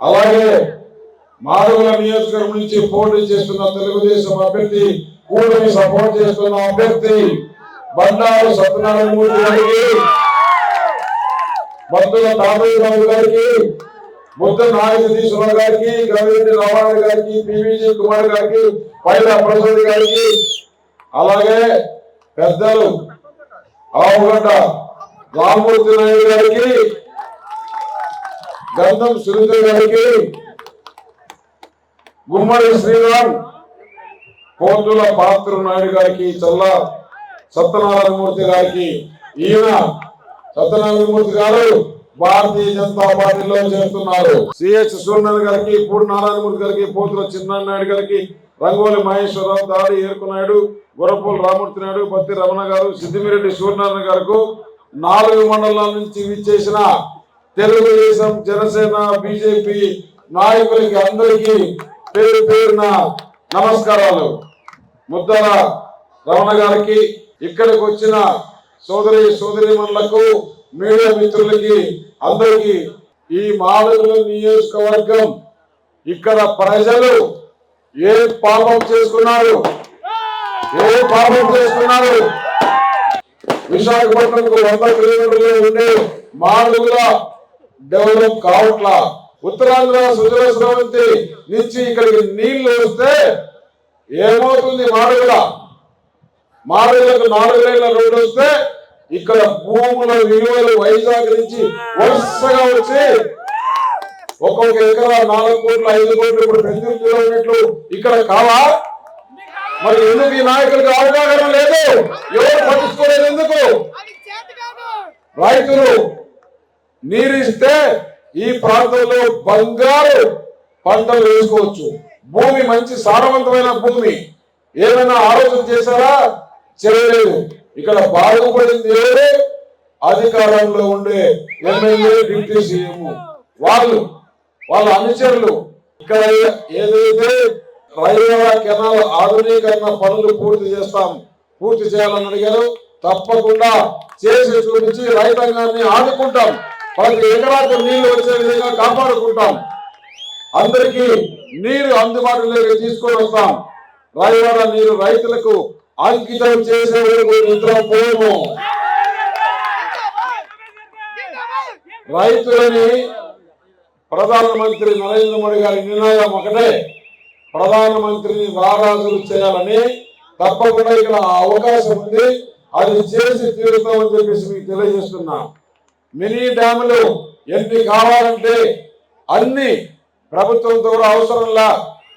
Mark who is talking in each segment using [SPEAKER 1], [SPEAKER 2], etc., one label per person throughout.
[SPEAKER 1] అలాగే మాధవుల నియోజకవర్గం నుంచి పోటీ చేస్తున్న తెలుగుదేశం అభ్యర్థి కూటమి సపోర్ట్ చేస్తున్న అభ్యర్థి బండారు సత్యనారాయణ మూర్తి గారికి భక్తుల తాతయ్యరావు గారికి బుద్ధ నాగేశ్వరరావు గారికి గవిరెడ్డి రామారావు గారికి పివిజి కుమార్ గారికి పైల ప్రసాద్ గారికి అలాగే పెద్దలు ఆవుగడ్డ రామూర్తి నాయుడు గారికి గంధం సురేంద్ర గారికి గుమ్మడి శ్రీరామ్ కోతుల పాత్ర నాయుడు గారికి చల్ల సత్యనారాయణమూర్తి గారికి ఈయన సత్యనారాయణమూర్తి గారు భారతీయ జనతా పార్టీలో చేస్తున్నారు. సిహెచ్ సూర్యనారాయణ గారికి పూడి నారాయణమూర్తి గారికి పోతుల చిన్నారాయణ గారికి రంగోలి మహేశ్వరరావు దాడి ఏర్కొన్నాడు నాయుడు గురపూల రామూర్తి నాయుడు పత్తి రమణ గారు సిద్దిమిరెడ్డి సూర్యనారాయణ గారికి నాలుగు మండలాల నుంచి విచ్చేసిన తెలుగుదేశం జనసేన బీజేపీ నాయకులకి అందరికీ పేరు పేరున నమస్కారాలు. ముద్దల రమణ గారికి ఇక్కడికి వచ్చిన సోదరి సోదరిమణులకు మీడియా మిత్రులకి అందరికీ ఈ మాడుగుల నియోజకవర్గం ఇక్కడ ప్రజలు ఏ పాపం చేసుకున్నారు? ఏ పాపం చేసుకున్నారు? విశాఖపట్నంకు వంద కిలోమీటర్లు ఉండే మాడుగుల డెవలప్ కావట్లా. ఉత్తరాంధ్ర సుజల స్రవంతి నుంచి ఇక్కడికి నీళ్ళు వస్తే ఏమవుతుంది మాడుగుల మాడుగులకు నాలుగు లైన్ల రోడ్డు వస్తే ఇక్కడ భూముల విలువలు వైజాగ్ నుంచి వరుసగా వచ్చి ఒక్కొక్క ఎకరా నాలుగు కోట్లు ఐదు కోట్లు ఇప్పుడు పెంచిన కిలోమీటర్లు ఇక్కడ కావా? మరి ఎందుకు ఈ నాయకులకు అవగాహన లేదు? ఎవరు పట్టించుకోలేదు ఎందుకు? రైతులు నీరు ఇస్తే ఈ ప్రాంతంలో బంగారు పంటలు వేసుకోవచ్చు. భూమి మంచి సారవంతమైన భూమి. ఏమైనా ఆలోచన చేశారా? చేయలేదు. ఇక్కడ బాగుపడింది ఎవరు? అధికారంలో ఉండే ఎమ్మెల్యే డిప్యూటీ సీఎం. వాళ్ళు వాళ్ళ అనుచరులు. ఇక్కడ ఏదైతే రైల్వే కెనాల్ ఆధునీకరణ పనులు పూర్తి చేస్తాం పూర్తి చేయాలని అడిగారు. తప్పకుండా చేసి చూపించి రైతాంగాన్ని ఆదుకుంటాం. వాళ్ళకి ఎకరాకు నీళ్ళు వచ్చే విధంగా కాపాడుకుంటాం. అందరికీ నీరు అందుబాటులోకి తీసుకొని వస్తాం. రాయవాడ నీరు రైతులకు అంకితం చేసే వరకు నిద్రపోము రైతులని ప్రధానమంత్రి నరేంద్ర మోడీ గారి నిర్ణయం ఒకటే. ప్రధానమంత్రిని రారాజులు చేయాలని తప్పకుండా ఇక్కడ అవకాశం ఉంది. అది చేసి తీరుతామని చెప్పేసి మీకు తెలియజేస్తున్నా. మినీ డ్యాములు ఎన్ని కావాలంటే అన్ని ప్రభుత్వం ద్వారా అవసరంలా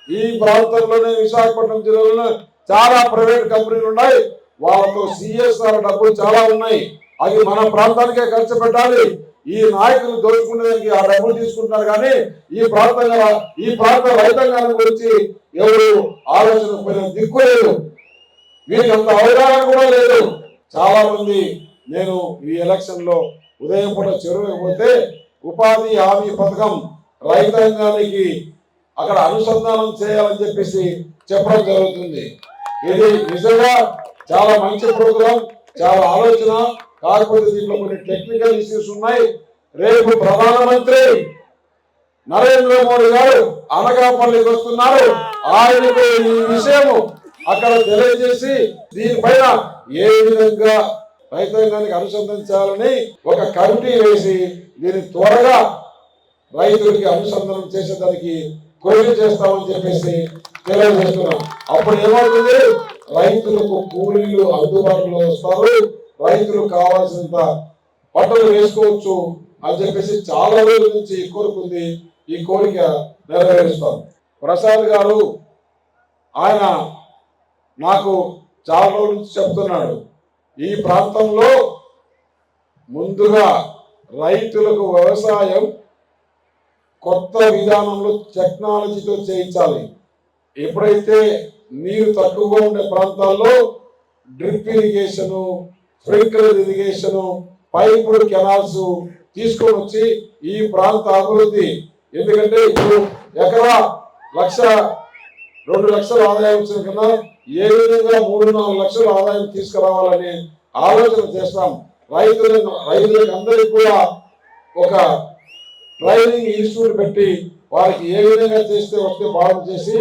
[SPEAKER 1] ఈ ప్రాంతంలోనే విశాఖపట్నం జిల్లాలో చాలా ప్రైవేట్ కంపెనీలు ఉన్నాయి. వాళ్ళతో సిఎస్ఆర్ డబ్బులు చాలా ఉన్నాయి. అవి మన ప్రాంతానికే ఖర్చు పెట్టాలి. ఈ నాయకులు దోచుకునేదానికి ఆ డబ్బులు తీసుకుంటున్నారు కానీ ఈ ప్రాంతంగా ఈ ప్రాంత రైతాంగాన్ని గురించి ఎవరు ఆలోచన పోయిన దిక్కు లేదు. వీరికి అంత అవగాహన కూడా లేదు. చాలా మంది నేను ఈ ఎలక్షన్లో ఉదయం పూట చెరువు పోతే ఉపాధి హామీ పథకం రైతాంగానికి అక్కడ అనుసంధానం చేయాలని చెప్పేసి చెప్పడం జరుగుతుంది. ఇది నిజంగా చాలా మంచి ప్రోగ్రాం చాలా ఆలోచన. కాకపోతే దీంట్లో కొన్ని టెక్నికల్ ఇష్యూస్ ఉన్నాయి. రేపు ప్రధానమంత్రి నరేంద్ర మోడీ గారు అనకాపల్లికి వస్తున్నారు. ఆయనకు ఈ విషయము అక్కడ తెలియజేసి దీనిపైన ఏ విధంగా రైతాంగానికి అనుసంధానించాలని ఒక కమిటీ వేసి దీన్ని త్వరగా రైతులకి అనుసంధానం చేసేదానికి కృషి చేస్తామని చెప్పేసి తెలియజేస్తున్నాం. అప్పుడు ఏమవుతుంది? రైతులకు కూలీలు అందుబాటులో వస్తారు. రైతులు కావాల్సినంత పంటలు వేసుకోవచ్చు అని చెప్పేసి చాలా రోజుల నుంచి కోరుకుంది ఈ కోరిక నెరవేరుస్తాం. ప్రసాద్ గారు ఆయన నాకు చాలా రోజుల నుంచి చెప్తున్నాడు. ఈ ప్రాంతంలో ముందుగా రైతులకు వ్యవసాయం కొత్త విధానంలో టెక్నాలజీతో చేయించాలి. ఎప్పుడైతే నీరు తక్కువగా ఉండే ప్రాంతాల్లో drip irrigation sprinkler irrigation piped canals తీసుకొని వచ్చి ఈ ప్రాంత అభివృద్ధి. ఎందుకంటే ఇప్పుడు ఎకరా లక్ష రెండు లక్షల ఆదాయం వచ్చిన కన్నా ఏ విధంగా మూడు నాలుగు లక్షల ఆదాయం తీసుకురావాలని ఆలోచన చేస్తాం. రైతులకు రైతులకు అందరికీ కూడా ఒక ట్రైనింగ్ ఇన్స్టిట్యూట్ పెట్టి వారికి ఏ విధంగా చేస్తే వస్తే బాగు చేసి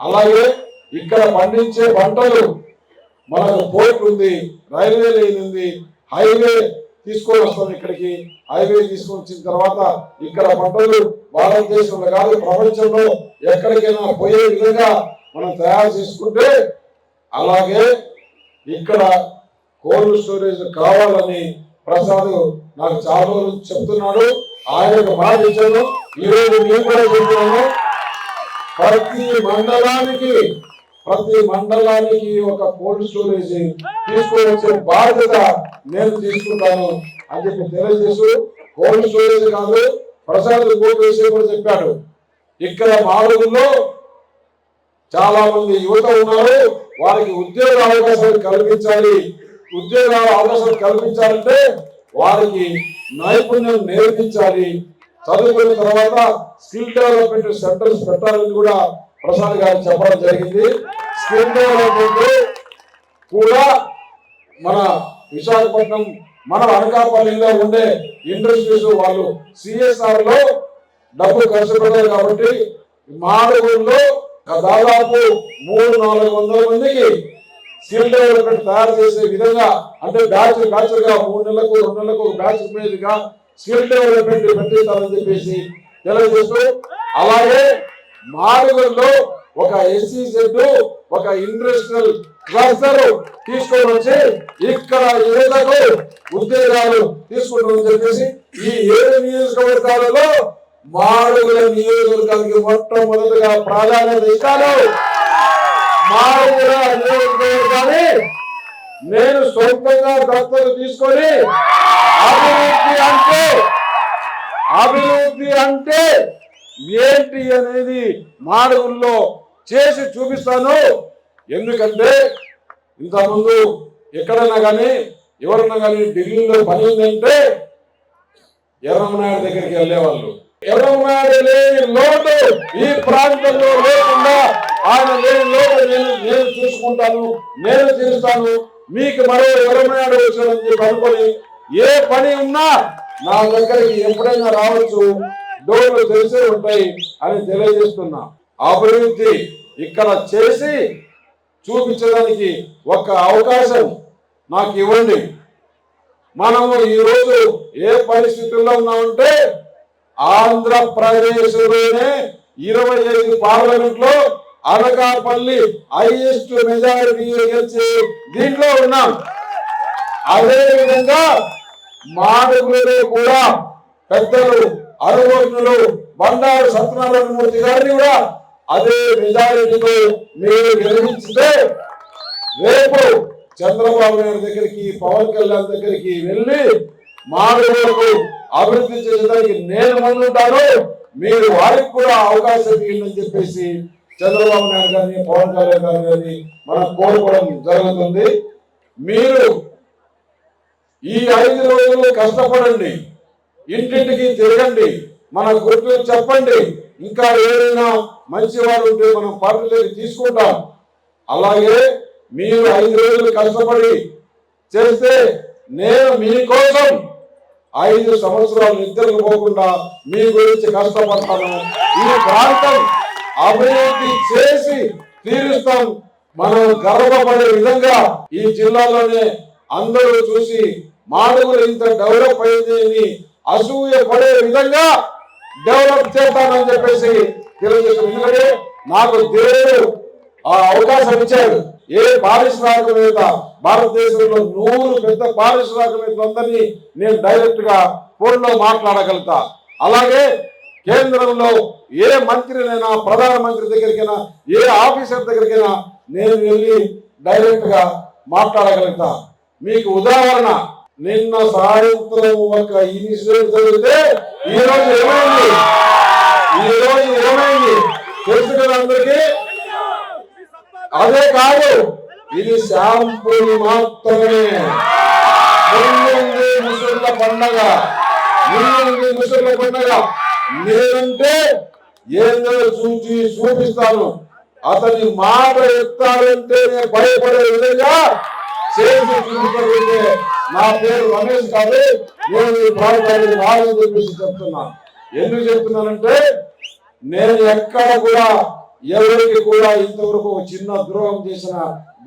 [SPEAKER 1] అలాగే ఇక్కడ పండించే పంటలు మనకు పోర్ట్ ఉంది రైల్వే లైన్ ఉంది హైవే తీసుకొని వస్తాం ఇక్కడికి. హైవే తీసుకొని వచ్చిన తర్వాత ఇక్కడ పంటలు భారతదేశంలో కాదు ప్రపంచంలో ఎక్కడికైనా పోయే విధంగా మనం తయారు చేసుకుంటే అలాగే ఇక్కడ కోల్డ్ స్టోరేజ్ కావాలని ప్రసాద్ నాకు చాలా రోజులు చెప్తున్నాడు. ఆయనకు మాట ఇచ్చాను ఈ రోజు నేను కూడా చెప్తున్నాను. ప్రతి మండలానికి ప్రతి మండలానికి ఒక కోల్డ్ స్టోరేజ్ తీసుకువచ్చే బాధ్యత నేను తీసుకుంటాను అని చెప్పి తెలియజేస్తూ కోల్డ్ స్టోరేజ్ కాదు ప్రసాద్ కోర్టు విషయం కూడా చెప్పాడు. ఇక్కడ మాడుగుల్లో చాలా మంది యువత ఉన్నారు. వారికి ఉద్యోగ అవకాశాలు కల్పించాలి. ఉద్యోగాల అవకాశాలు కల్పించాలంటే వారికి నైపుణ్యం నేర్పించాలి. చదువుకున్న తర్వాత స్కిల్ డెవలప్మెంట్ సెంటర్స్ పెట్టాలని కూడా ప్రసాద్ గారు చెప్పడం జరిగింది. స్కిల్ డెవలప్మెంట్ కూడా మన విశాఖపట్నం మన అనకాపల్లిలో ఉండే ఇండస్ట్రీస్ వాళ్ళు సిఎస్ఆర్లో డబ్బు ఖర్చు పెట్టారు కాబట్టి మాడుగుల్లో దాదాపు మూడు నాలుగు వందల మందికి స్కిల్ డెవలప్మెంట్ తయారు చేసే విధంగా అంటే బ్యాచ్ బ్యాచ్గా మూడు నెలలకు రెండు నెలలకు ఒక బ్యాచ్ మీదుగా స్కిల్ డెవలప్మెంట్ పెట్టిస్తారని చెప్పేసి తెలియజేస్తూ అలాగే మాడుగుల్లో ఒక ఎస్సీ సెట్ ఒక ఇండస్ట్రియల్ క్లస్టర్ తీసుకొని వచ్చి ఇక్కడ యువతకు ఉద్యోగాలు తీసుకుంటామని చెప్పేసి ఈ ఏడు నియోజకవర్గాలలో మాడుగుల నియోజకవర్గానికి మొట్టమొదటిగా ప్రాధాన్యత ఇస్తాను. మాడుగుల నియోజకవర్గాన్ని నేను సొంతంగా దత్తలు తీసుకొని అభివృద్ధి అంటే అభివృద్ధి అంటే ఏంటి అనేది మాడుగుల్లో చేసి చూపిస్తాను. ఎందుకంటే ఇంతకుముందు ఎక్కడైనా కానీ ఎవరన్నా కానీ ఢిల్లీలో పని ఉందంటే ఎర్రమనాయుడు దగ్గరికి వెళ్ళేవాళ్ళు. ఎర్రమనాయుడు లేని లోటు ఈ ప్రాంతంలో లేకుండా ఆయన లేని లోటు నేను నేను చూసుకుంటాను నేను తీరుస్తాను. మీకు మరో ఎర్రమనాయుడు వచ్చాడని చెప్పి అనుకొని ఏ పని ఉన్నా నా దగ్గరికి ఎప్పుడైనా రావచ్చు. డోర్లు తెలిసే ఉంటాయి అని తెలియజేస్తున్నా. అభివృద్ధి ఇక్కడ చేసి చూపించడానికి ఒక అవకాశం నాకు ఇవ్వండి. మనము ఈరోజు ఏ పరిస్థితుల్లో ఉన్నామంటే ఆంధ్రప్రదేశ్లోనే ఇరవై ఐదు పార్లమెంట్లో అనకాపల్లి హైయెస్ట్ మెజారిటీ గెలిచి దీంట్లో ఉన్నాం. అదే విధంగా మాడుగులలో కూడా పెద్దలు అనుభవజ్ఞులు బండారు సత్యనారాయణ మూర్తి గారిని కూడా అదే మెజారిటీతో మీరు గెలిపించితే రేపు చంద్రబాబు నాయుడు దగ్గరికి పవన్ కళ్యాణ్ దగ్గరికి వెళ్ళి మానవులకు అభివృద్ధి చేయడానికి నేను ముందుంటాను. మీరు వారికి కూడా అవకాశం ఇవ్వండి చెప్పేసి చంద్రబాబు నాయుడు గారిని పవన్ కళ్యాణ్ గారి గారిని మనం కోరుకోవడం జరుగుతుంది. మీరు ఈ ఐదు రోజులు కష్టపడండి ఇంటింటికి తిరగండి మన గుర్తు చెప్పండి. ఇంకా ఏదైనా మంచి వారు ఉంటే మనం పార్టీలోకి తీసుకుంటాం. అలాగే మీరు ఐదు రోజులు కష్టపడి చేస్తే నేను మీకోసం ఐదు సంవత్సరాలు నిద్రకు పోకుండా మీ గురించి కష్టపడతాను. ఈ ప్రాంతం అభివృద్ధి చేసి తీరుస్తాం. మనం గర్వపడే విధంగా ఈ జిల్లాలోనే అందరూ చూసి మాడుగులు ఇంత డెవలప్ అయింది అసూయ పడే విధంగా డెవలప్ చేస్తానని చెప్పేసి తెలియజేస్తుంది ఎందుకంటే నాకు దేవుడు ఆ అవకాశం ఇచ్చాడు. ఏ పారిశ్రామికవేత్త భారతదేశంలో నూరు పెద్ద పారిశ్రామికవేత్తలందరినీ నేను డైరెక్ట్గా ఫోన్లో మాట్లాడగలుగుతా. అలాగే కేంద్రంలో ఏ మంత్రినైనా ప్రధానమంత్రి దగ్గరికైనా ఏ ఆఫీసర్ దగ్గరికైనా నేను వెళ్ళి డైరెక్ట్గా మాట్లాడగలుగుతా. మీకు ఉదాహరణ నిన్న సాయంత్రం ఒక ఇన్సిడెంట్ జరిగితే ఈ రోజు ఏమైంది? ఈ రోజు ఏమైంది? తెలుసు కదా అందరికీ అదే కాదు ఇది శాంపుల్ మాత్రమే. ముందుంది ముసుర్ల పండగ. ముందుంది ముసుర్ల పండగ. నేనంటే ఏందో చూసి చూపిస్తాను. అతని మాట ఎత్తాలంటే నేను భయపడే విధంగా చేసి చూపించగలిగితే నా పేరు రమేష్ కాదు నేను ఈ ప్రాంతానికి రాదని చెప్పేసి చెప్తున్నా. ఎందుకు చెప్తున్నానంటే నేను ఎక్కడ కూడా ఎవరికి కూడా ఇంతవరకు ఒక చిన్న ద్రోహం చేసిన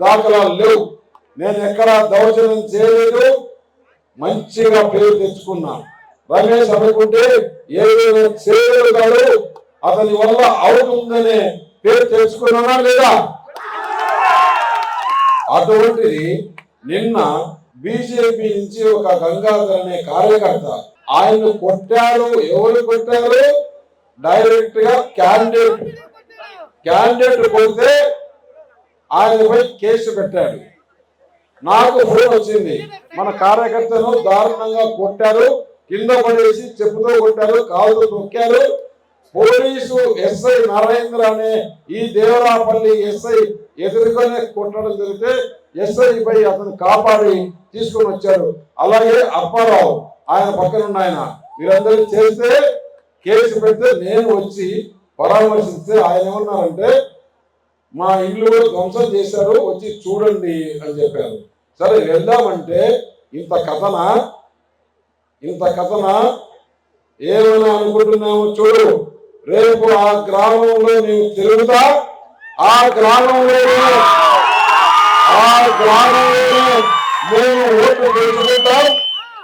[SPEAKER 1] దాఖలాలు లేవు. నేను ఎక్కడ దౌర్జన్యం చేయలేదు. మంచిగా పేరు తెచ్చుకున్నా. రమేష్ అనుకుంటే ఏదైనా చేయగలుగుతాడు. అతని వల్ల అవుతుందనే పేరు తెచ్చుకున్నానా లేదా? అటువంటిది నిన్న బీజేపీ నుంచి ఒక గంగాధర్ అనే కార్యకర్త ఆయన్ను కొట్టారు. ఎవరు కొట్టారు? డైరెక్ట్గా క్యాండిడేట్ క్యాండిడేట్ కొడితే ఆయనపై కేసు పెట్టాడు. నాకు ఫోన్ వచ్చింది. మన కార్యకర్తను దారుణంగా కొట్టారు కింద పడేసి చెప్పుతో కొట్టారు కాళ్ళు నొక్కారు పోలీసు ఎస్ఐ నరేంద్ర అనే ఈ దేవరాపల్లి ఎస్ఐ ఎదురుగానే కొట్టడం జరిగితే ఎస్ఐ పై అతను కాపాడి తీసుకొని వచ్చారు. అలాగే అప్పారావు ఆయన పక్కన ఉన్న ఆయన వీరందరూ చేస్తే కేసు పెడితే నేను వచ్చి పరామర్శిస్తే ఆయన ఏమన్నారంటే మా ఇల్లు ధ్వంసం చేశారు వచ్చి చూడండి అని చెప్పారు. సరే వెళ్దామంటే ఇంత కథన ఇంత కథన ఏమైనా అనుకుంటున్నాము చూడు. రేపు ఆ గ్రామంలో నేను తిరుగుతా ఆ గ్రామంలో ఆ గ్రామంలో మేము ఓట్లు తెలుసుకుంటాం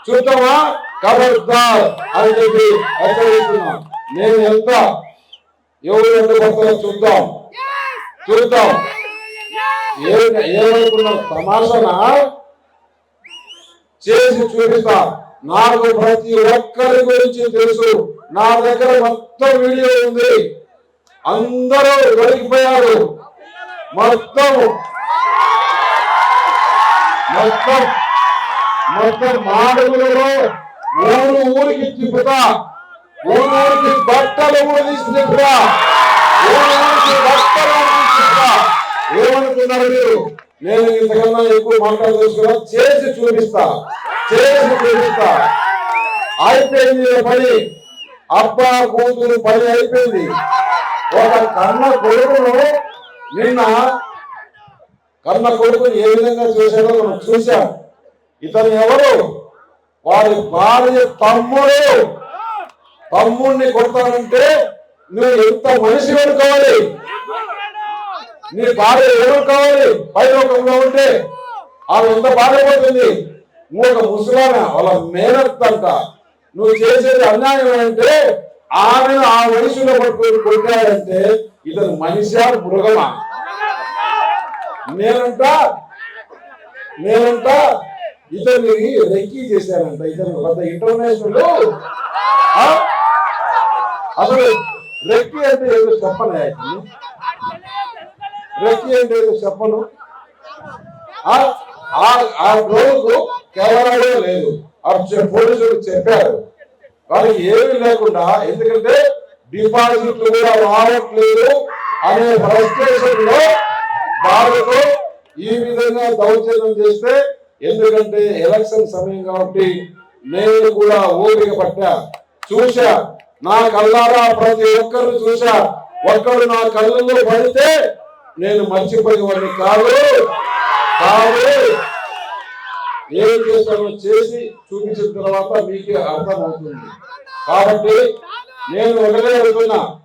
[SPEAKER 1] చూద్దామా? ఖబర్దార్ అని చెప్పి నేను ఎంత ఎవరు పడతారో చూద్దాం. చూద్దాం. ఏమనుకున్న తమాషన? చేసి చూపిస్తా. నాకు ప్రతి ఒక్కరి గురించి తెలుసు. నా దగ్గర మొత్తం వీడియో ఉంది. అందరూ దొరికిపోయారు మొత్తం. మొత్తం. మొత్తం మాడుగులలో ఊరు ఊరికి తిప్పుతా. ఊరికి బట్టలు ఊడిస్తుందిరా ఊరికి బట్టలు ఊడిస్తుందిరా ఏమనుకున్నారు మీరు? నేను ఇంతకన్నా ఎక్కువ మాట్లాడు చూసుకున్నా చేసి చూపిస్తా. చేసి చూపిస్తా. అయిపోయింది పని. అబ్బా కూతురు పని అయిపోయింది. ఒక కన్న కొడుకును నిన్న కన్న కొడుకుని ఏ విధంగా చూశాడో మనం చూశాం. ఇతను ఎవరు? వారి భార్య తమ్ముడు. తమ్ముడిని కొడతానంటే నువ్వు ఎంత మనిషి కావాలి నీ భార్య ఎవరు కావాలి పైలోకంలో ఉంటే ఆమె ఎంత బాధపడుతుంది? నువ్వు ఒక ముసలాన వాళ్ళ మేనత్తంట. నువ్వు చేసేది అన్యాయం అంటే ఆమెను ఆ మనిషిలో పట్టుకొని కొట్టాడంటే ఇతను మనిషా మృగమా? నేనంట నేనంట. ఇతన్ని రెక్కీ చేశానంట. ఇతను పెద్ద ఇంటర్నేషనల్. ఆ? అసలు రెక్కి అంటే ఏదో చెప్పను రెక్కి అంటే ఏదో చెప్పను. ఆ ఆ- రోజు కెమెరాలో లేదు. అప్పుడు పోలీసులు చెప్పారు. వాళ్ళకి ఏమీ లేకుండా ఎందుకంటే డిపాజిట్లు కూడా రావట్లేదు అనే ఫ్రస్ట్రేషన్లో వాళ్ళకు ఈ విధంగా దౌర్జన్యం చేస్తే ఎందుకంటే ఎలక్షన్ సమయం కాబట్టి నేను కూడా ఓపిక పట్టా చూశా నా కళ్ళారా ప్రతి ఒక్కరు చూశా. ఒక్కడు నా కళ్ళల్లో పడితే నేను మర్చిపోయేవాడిని కాదు. కాదు. ఏం చేస్తానో చేసి చూపించిన తర్వాత మీకే అర్థమవుతుంది. కాబట్టి నేను ఒకటే అడుగుతున్నా.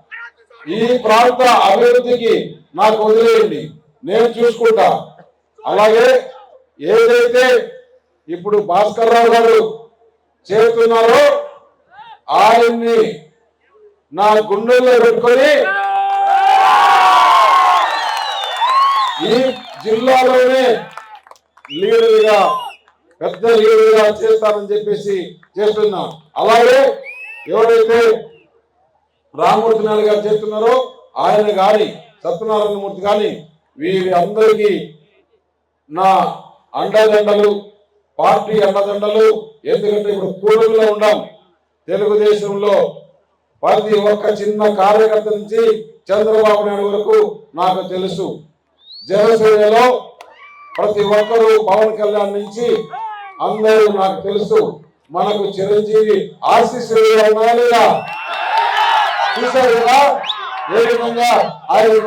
[SPEAKER 1] ఈ ప్రాంత అభివృద్ధికి నాకు వదిలేయండి. నేను చూసుకుంటా. అలాగే ఏదైతే ఇప్పుడు భాస్కర్ రావు గారు చేస్తున్నారో ఆయన్ని నా గుండెల్లో పెట్టుకొని ఈ జిల్లాలోనే లీడర్గా పెద్ద లీడర్గా చేస్తానని చెప్పేసి చేస్తున్నాం. అలాగే ఎవరైతే రామూర్తి నాయుడు గారు చేస్తున్నారో ఆయన కానీ సత్యనారాయణ మూర్తి వీరి అందరికీ నా అండదండలు పార్టీ అండదండలు ఎందుకంటే ఇప్పుడు కూడుగులో ఉండాలి తెలుగుదేశంలో ప్రతి ఒక్క చిన్న కార్యకర్త నుంచి చంద్రబాబు నాయుడు వరకు నాకు తెలుసు. జనసేనలో ప్రతి ఒక్కరూ పవన్ కళ్యాణ్ నుంచి అందరూ నాకు తెలుసు. మనకు చిరంజీవి ఆశీస్సులు ఉన్నాయా లేదా? చూశారు కదా ఏ విధంగా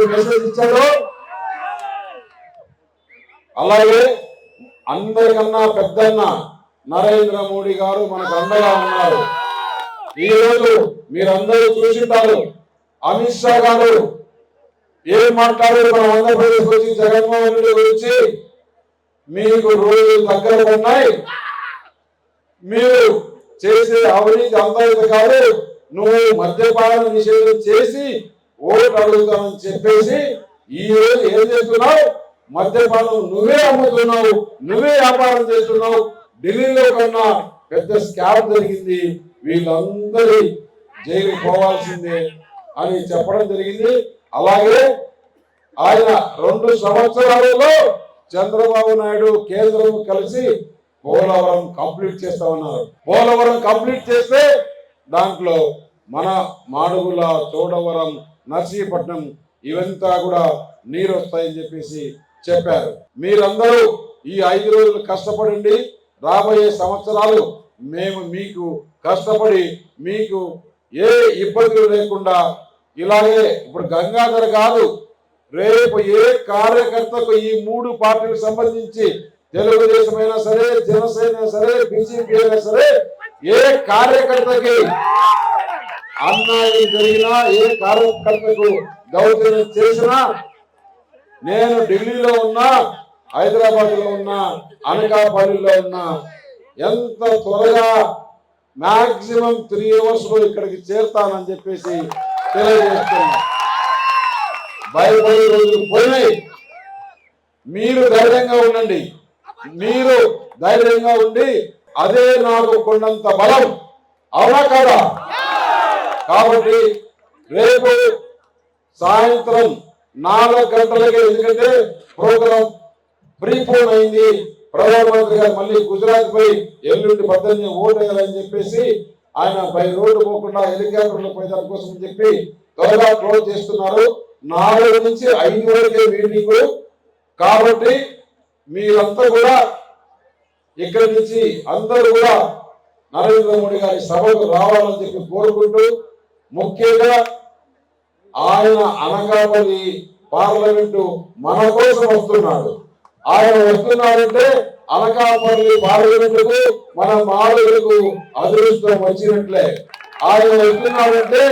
[SPEAKER 1] మెసేజ్ అలాగే అందరికన్నా పెద్దన్న నరేంద్ర మోడీ గారు మనకు అండగా ఉన్నారు. ఈ రోజు మీరందరూ చూసింటారు. అమిత్ షా గారు ఏం మాట్లాడారు మన ఆంధ్రప్రదేశ్ వచ్చి జగన్మోహన్ రెడ్డి గురించి మీకు రోజు దగ్గర ఉన్నాయి. మీరు చేసే అవినీతి అంతా కాదు. నువ్వు మద్యపాన నిషేధం చేసి ఓటు అడుగుతామని చెప్పేసి ఈ రోజు ఏం చేస్తున్నావు? మద్యపానం నువ్వే అమ్ముతున్నావు. నువ్వే వ్యాపారం చేస్తున్నావు. ఢిల్లీలో కన్నా పెద్ద స్కామ్ జరిగింది. వీళ్ళందరి జైలు పోవాల్సిందే అని చెప్పడం జరిగింది. అలాగే ఆయన రెండు సంవత్సరాలలో చంద్రబాబు నాయుడు కేంద్రం కలిసి పోలవరం కంప్లీట్ చేస్తామన్నారు. పోలవరం కంప్లీట్ చేస్తే దాంట్లో మన మాడుగుల చోడవరం నర్సీపట్నం ఇవంతా కూడా నీరు వస్తాయని చెప్పేసి చెప్పారు. మీరందరూ ఈ ఐదు రోజులు కష్టపడండి. రాబోయే సంవత్సరాలు మేము మీకు కష్టపడి మీకు ఏ ఇబ్బందులు లేకుండా ఇలాగే ఇప్పుడు గంగాధర్ కాదు రేపు ఏ కార్యకర్తకు ఈ మూడు పార్టీలకు సంబంధించి తెలుగుదేశం అయినా సరే జనసేన సరే బీజేపీ అయినా సరే ఏ కార్యకర్తకి అన్యాయం జరిగినా ఏ కార్యకర్తకు దౌర్జన్యం చేసినా నేను ఢిల్లీలో ఉన్నా హైదరాబాద్లో ఉన్నా అనకాపల్లిలో ఉన్నా ఎంత త్వరగా మాక్సిమం త్రీ అవర్స్లో ఇక్కడికి చేరుతానని చెప్పేసి తెలియజేస్తున్నా భయపడే రోజులు పోయినాయి మీరు ధైర్యంగా ఉండండి. మీరు ధైర్యంగా ఉండి అదే నాకు కొండంత బలం. అవునా కదా? కాబట్టి రేపు సాయంత్రం నాలుగు గంటలకి ఎందుకంటే ప్రోగ్రాం ప్రీపోన్ అయింది. ప్రధానమంత్రి గారు మళ్ళీ గుజరాత్ పై ఎల్లుండి పద్దెనిమిది ఓటు వేయాలని చెప్పేసి ఆయన పై రోడ్డు పోకుండా హెలికాప్టర్లు పోయి దానికోసం అని చెప్పి త్వరగా క్లోజ్ చేస్తున్నారు. నాలుగు నుంచి ఐదు వరకే మీటింగ్. కాబట్టి మీరంతా కూడా ఇక్కడి నుంచి అందరూ కూడా నరేంద్ర మోడీ గారి సభకు రావాలని చెప్పి కోరుకుంటూ ముఖ్యంగా ఆయన అనకాపల్లి పార్లమెంటు మన కోసం వస్తున్నాడు. ఆయన వస్తున్నారంటే అనకాపల్లి పార్లమెంటుకు మన మాడులకు అదృష్టం వచ్చినట్లే. ఆయన వస్తున్నారంటే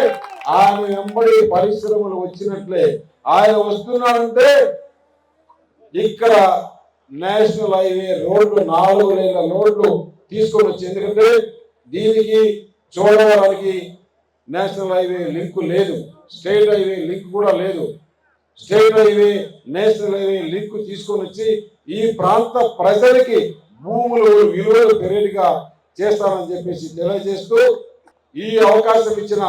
[SPEAKER 1] ఆయన వెంబడి పరిశ్రమలు వచ్చినట్లే. ఆయన వస్తున్నారంటే ఇక్కడ నేషనల్ హైవే రోడ్లు నాలుగు లేన రోడ్లు తీసుకొని వచ్చి. ఎందుకంటే దీనికి చూడడానికి నేషనల్ హైవే లింక్ లేదు. స్టేట్ హైవే లింక్ కూడా లేదు. State highway national highway link తీసుకొని వచ్చి ఈ ప్రాంత ప్రజలకి భూములు విలువలు పెరిగిగా చేస్తానని చెప్పేసి తెలియజేస్తూ ఈ అవకాశం ఇచ్చిన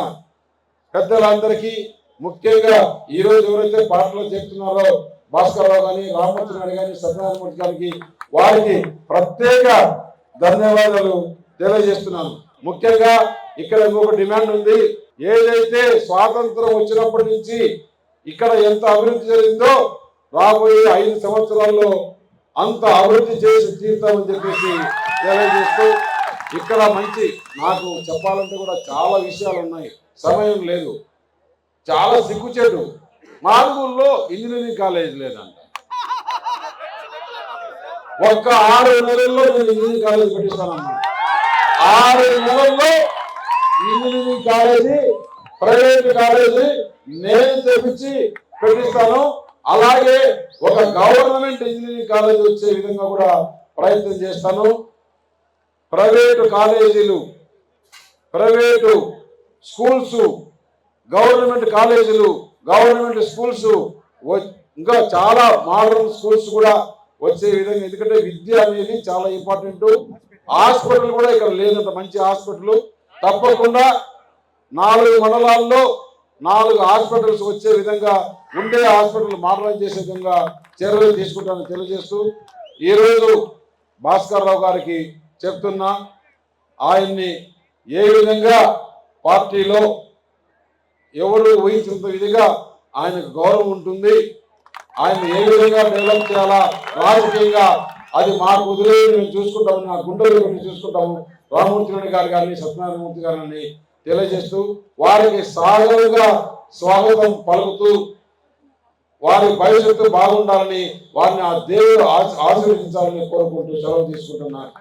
[SPEAKER 1] పెద్దలందరికీ ముఖ్యంగా ఈరోజు ఎవరైతే పాటలు చెప్తున్నారో భాస్కర్ రావు కానీ రామచంద్ర నాయుడు కానీ సత్యనారాయణమూర్తి గారికి వారికి ప్రత్యేక ధన్యవాదాలు తెలియజేస్తున్నాను. ముఖ్యంగా ఇక్కడ ఇంకొక డిమాండ్ ఉంది. ఏదైతే స్వాతంత్రం వచ్చినప్పటి నుంచి ఇక్కడ ఎంత అభివృద్ధి జరిగిందో రాబోయే ఐదు సంవత్సరాల్లో అంత అభివృద్ధి చేసి తీరుతామని చెప్పేసి తెలియజేస్తూ ఇక్కడ మంచి నాకు చెప్పాలంటే కూడా చాలా విషయాలు ఉన్నాయి. సమయం లేదు. చాలా సిగ్గుచేటు. మాడుగుల్లో ఇంజనీరింగ్ కాలేజ్ లేదంట. ఒక్క ఆరు నెలల్లో నేను ఇంజనీరింగ్ కాలేజ్ పెట్టిస్తానమ్మా. ఆరు నెలల్లో ఇంజనీరింగ్ కాలేజీ ప్రైవేట్ కాలేజీ నేను తెప్పించి పెట్టిస్తాను. అలాగే ఒక గవర్నమెంట్ ఇంజనీరింగ్ కాలేజ్ వచ్చే విధంగా కూడా ప్రయత్నం చేస్తాను. ప్రైవేటు కాలేజీలు ప్రైవేటు స్కూల్స్ గవర్నమెంట్ కాలేజీలు గవర్నమెంట్ స్కూల్స్ ఇంకా చాలా మోడర్న్ స్కూల్స్ కూడా వచ్చే విధంగా ఎందుకంటే విద్య అనేది చాలా ఇంపార్టెంట్. హాస్పిటల్ కూడా ఇక్కడ లేదంత మంచి హాస్పిటల్. తప్పకుండా నాలుగు మండలాల్లో నాలుగు హాస్పిటల్స్ వచ్చే విధంగా ఉండే హాస్పిటల్ మార్గం చేసే విధంగా చర్యలు తీసుకుంటానని తెలియజేస్తూ ఈరోజు భాస్కర్ రావు గారికి చెప్తున్నా ఆయన్ని ఏ విధంగా పార్టీలో ఎవరు ఊహించినంత విధిగా ఆయనకు గౌరవం ఉంటుంది ఆయన ఏ విధంగా డెవలప్ చేయాలా రాజకీయంగా అది మాకు వదిలేదు మేము చూసుకుంటాము నా గుండెలు చూసుకుంటాము. రామమూర్తి రెడ్డి గారు కానీ సత్యనారాయణమూర్తి గారిని తెలియజేస్తూ వారికి సాగరుగా స్వాగతం పలుకుతూ వారి భవిష్యత్తు బాగుండాలని వారిని ఆ దేవుడు ఆశీర్వదించాలని కోరుకుంటూ సెలవు తీసుకుంటున్నారు